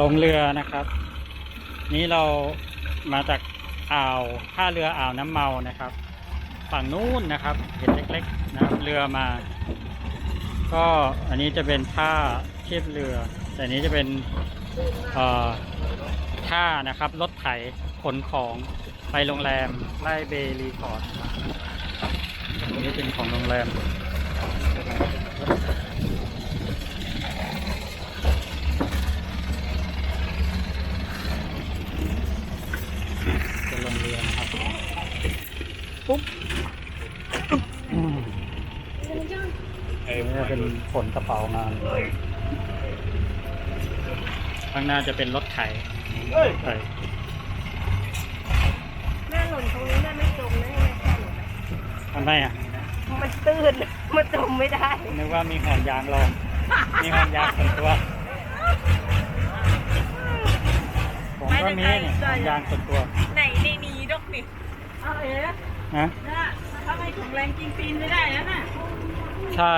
ลงเรือนะครับ นี้เรามาจากอ่าวท่าเรืออ่าวน้ำเมานะครับ ฝั่งนู้นนะครับ เห็นเล็กๆนะครับเรือมา ก็อันนี้จะเป็นท่าเทียบเรือ แต่อันนี้จะเป็นเอ่อท่านะครับรถไถขนของไปโรงแรมไล่เบรีสอร์ทนะครับอันนี้เป็นของโรงแรม จะลงเรือนะครับ ปุ๊บอืมอันนี้จะเป็นขนกระเป๋างานข้างหน้าจะเป็นรถไถรถไถแม่หล่นตรงนี้แม่ไม่จมนะแม่แค่หล่นอะทำไมอะ มันตื้นมันจมไม่ได้นึกว่ามีห่วงยางรอง มีห่วงยางส่วนตัวผมก็มีเนี่ยห่วงยางส่วนตัว ไหนในนี้ดอกนี่เอาเอ๋ นะน่ะถ้าไม่แข็งแรงจริงปีนไม่ได้แล้วน่ะใช่